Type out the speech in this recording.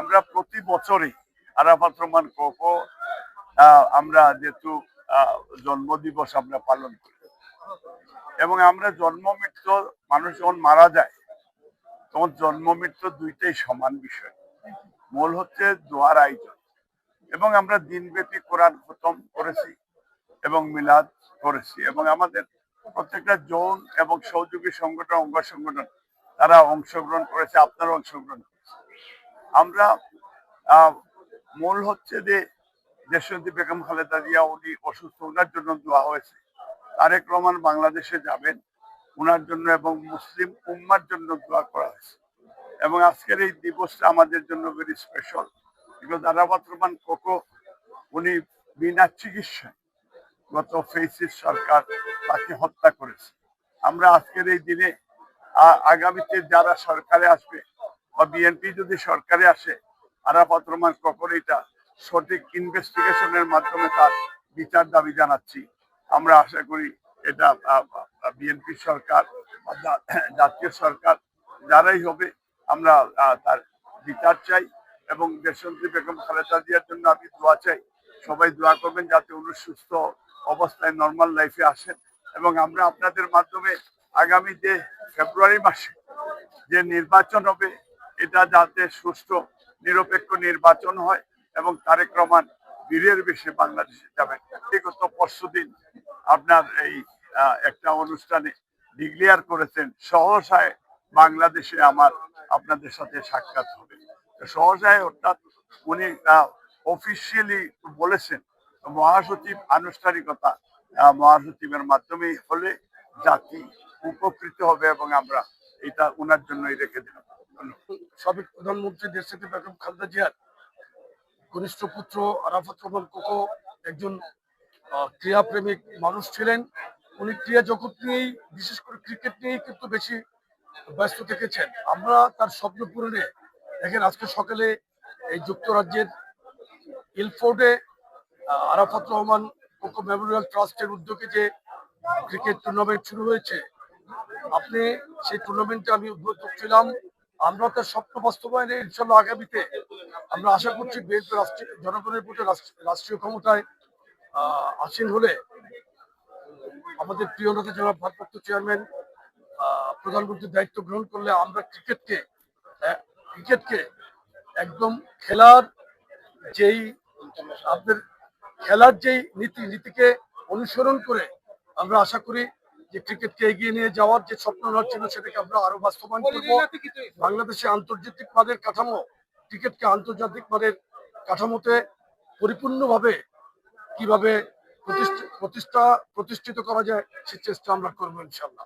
আমরা প্রতি বছরই আরাফাত রহমান আহ, আমরা যেহেতু জন্মদিবস আমরা পালন করি। এবং আমরা জন্ম মৃত্যু মানুষ যখন মারা যায় তখন জন্ম মৃত্যু দুইটাই সমান বিষয়। মূল হচ্ছে দোয়ার আয়োজন। এবং আমরা দিনব্যাপী কোরআন খতম করেছি এবং মিলাদ করেছি। এবং আমাদের প্রত্যেকটা জোন এবং সহযোগী সংগঠন অঙ্গ সংগঠন তারা অংশগ্রহণ করেছে আপনারা অংশগ্রহণ আমরা মূল হচ্ছে যে দেশনদী বেগম খালেদা জিয়া, উনি অসুস্থ ওনার জন্য দোয়া হয়েছে। তারেক রহমান বাংলাদেশে যাবেন ওনার জন্য এবং মুসলিম উম্মার জন্য দোয়া করা হয়েছে। এবং আজকের এই দিবসটা আমাদের জন্য very special because Arafat Rahman Koko, উনি বিনা চিকিৎসায় গত ফেসিস সরকার তাকে হত্যা করেছে। আমরা আজকের এই দিনে আগামীতে যারা সরকারে আসবে বিএনপি যদি সরকারে আসে, আরাফাত রহমান কখন এটা সঠিক ইনভেস্টিগেশনের মাধ্যমে তার বিচার দাবি জানাচ্ছি। আমরা আশা করি এটা বিএনপি সরকার জাতীয় সরকার যারাই হবে, আমরা তার বিচার চাই এবং দেশন্ত্রী বেগম খালেদা জিয়ার জন্য আমি দোয়া চাই। সবাই দোয়া করবেন যাতে উনি সুস্থ অবস্থায় নর্মাল লাইফে আসেন এবং আমরা আপনাদের মাধ্যমে আগামী যে ফেব্রুয়ারি মাসে যে নির্বাচন হবে এটা যাতে সুষ্ঠু, নিরপেক্ষ নির্বাচন হয় এবং তারেক রহমান বীরের বেশে বাংলাদেশে যাবেন ব্যক্তিগত পরশু দিন আপনার এই একটা অনুষ্ঠানে ডিক্লেয়ার করেছেন, সহসায় বাংলাদেশে আমার আপনাদের সাথে সাক্ষাৎ হবে সহসায় অর্থাৎ উনি অফিসিয়ালি বলেছেন, মহাসচিব আনুষ্ঠানিকতা মহাসচিবের মাধ্যমে হলে জাতি উপকৃত হবে এবং আমরা এটা ওনার জন্যই রেখে দিলাম। সাবেক প্রধানমন্ত্রী দেশনেত্রী বেগম খালেদা জিয়ার ঘনিষ্ঠ পুত্র আরাফাত রহমান কোকো একজন ক্রীড়াপ্রেমিক মানুষ ছিলেন। উনি ক্রীড়া জগৎ নিয়েই, বিশেষ করে ক্রিকেট নিয়েই কিন্তু বেশি ব্যস্ত থেকেছেন। আমরা তার স্বপ্ন পূরণে, দেখেন আজকে সকালে এই যুক্তরাজ্যের ইলফোর্ডে আরাফাত রহমান কোকো মেমোরিয়াল ট্রাস্টের উদ্যোগে যে ক্রিকেট টুর্নামেন্ট শুরু হয়েছে, আপনি সেই টুর্নামেন্টে আমি উদ্বোধক ছিলাম। আমরা তার স্বপ্ন বাস্তবায়নে ইনশাল্লাহ আগামীতে আমরা আশা করছি বিএনপি রাষ্ট্রীয় জনগণের ভোটে রাষ্ট্র- রাষ্ট্রীয় ক্ষমতায় আসীন হলে আমাদের প্রিয় নেতা জনাব ভারপ্রাপ্ত চেয়ারম্যান প্রধানমন্ত্রীর দায়িত্ব গ্রহণ করলে আমরা ক্রিকেটকে ক্রিকেটকে একদম খেলার যেই আপনাদের খেলার যেই নীতি নীতিকে অনুসরণ করে আমরা আশা করি যে ক্রিকেটকে এগিয়ে নিয়ে যাওয়ার যে স্বপ্ন ছিল সেটাকে আমরা আরও বাস্তবায়ন করব। বাংলাদেশে আন্তর্জাতিক মানের কাঠামো ক্রিকেটকে আন্তর্জাতিক মানের কাঠামোতে পরিপূর্ণভাবে কীভাবে প্রতিষ্ঠ- প্রতিষ্ঠা প্রতিষ্ঠিত করা যায় সে চেষ্টা আমরা করব ইনশাল্লাহ